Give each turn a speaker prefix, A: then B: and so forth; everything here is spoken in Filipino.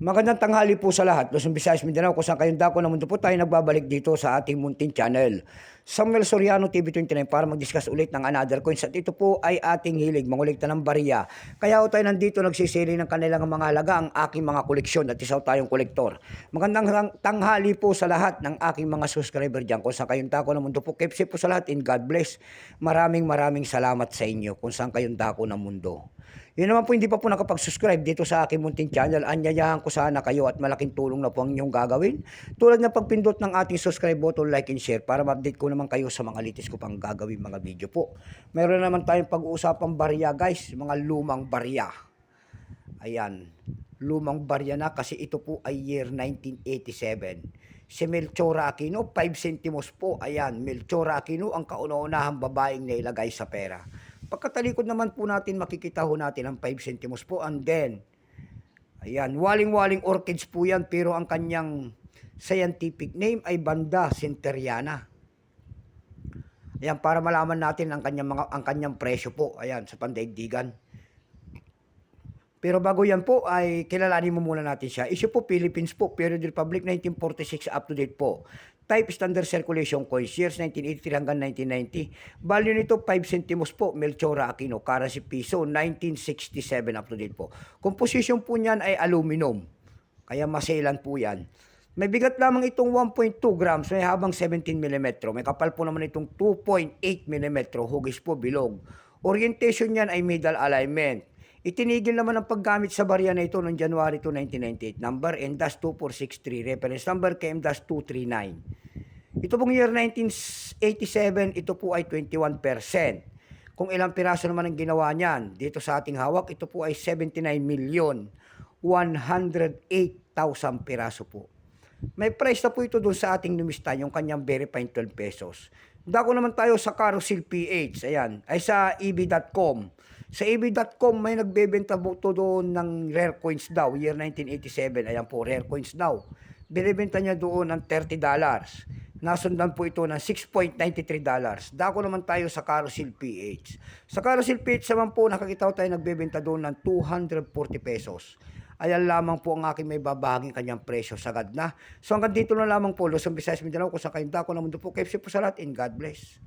A: Magandang tanghali po sa lahat. Luzon, Visayas, Mindanao, kung saan kayong dako na mundo po tayo nagbabalik dito sa ating munting channel. Samuel Soriano TV29 para mag-discuss ulit ng another coins at ito po ay ating hilig, mangulikta ng bariya. Kaya ho tayo nandito nagsisili ng kanilang mga halaga ang aking mga koleksyon at isaw tayong kolektor. Magandang tang- tanghali po sa lahat ng aking mga subscriber dyan. Kung saan kayong dako na mundo po, keep safe po sa lahat in God bless. Maraming maraming salamat sa inyo kung saan kayong dako ng mundo. Yun naman po hindi pa po nakapag-subscribe dito sa aking munting channel. Anyayahan ko sana kayo at malaking tulong na po ang inyong gagawin. Tulad ng pagpindot ng ating subscribe button, like and share para ma-update ko naman kayo sa mga litis ko pang gagawin mga video po. Meron naman tayong pag-uusapang barya guys, mga lumang barya. Ayan, lumang barya na kasi ito po ay year 1987. Si Melchora Aquino, 5 centimos po. Ayan, Melchora Aquino ang kauna-unahang babaeng nailagay sa pera. Pagkatalikod naman po natin, makikita ho natin ang 5 centimos po. And then, ayan, waling-waling orchids po yan, pero ang kanyang scientific name ay Banda Centeriana. Ayan, para malaman natin ang kanyang, mga, ang kanyang presyo po. Ayan, sa pandaigdigan. Pero bago yan po ay kilalanin mo muna natin siya. Issue po Philippines po, Period Republic 1946 up to date po. Type Standard Circulation Coins, years 1983 hanggang 1990. Value nito 5 centimos po, Melchora Aquino, currency piso, 1967 up to date po. Composition po niyan ay aluminum, kaya maselan po yan. May bigat lamang itong 1.2 grams, may habang 17 mm. May kapal po naman itong 2.8 mm, hugis po bilog. Orientation niyan ay middle alignment. Itinigil naman ang paggamit sa barya na ito noong January 2, 1998. Number N-2463. Reference number KM-239. Ito pong year 1987, ito po ay 21%. Kung ilang piraso naman ang ginawa niyan, dito sa ating hawak, ito po ay 79 million 108,000 piraso po. May price na po ito doon sa ating numista, yung kanyang very fine 12 pesos. Dako naman tayo sa Carousel PH, ayan, ay sa eb.com. Sa eb.com may nagbebenta po to doon ng rare coins daw, year 1987, ayan po, rare coins daw. Binibenta niya doon ng 30 dollars. Nasundan po ito ng 6.93 dollars. Dako naman tayo sa Carousel PH. Sa Carousel PH naman po, nakakita ko tayo nagbebenta doon ng 240 pesos. Ayan lamang po ang aking may babahaging kanyang presyo sagad na. So hanggang dito na lamang po, Luzon, Visayas, Mindanao, kung sa kayong dako na mundo po, KFC po sa lahat, and God bless.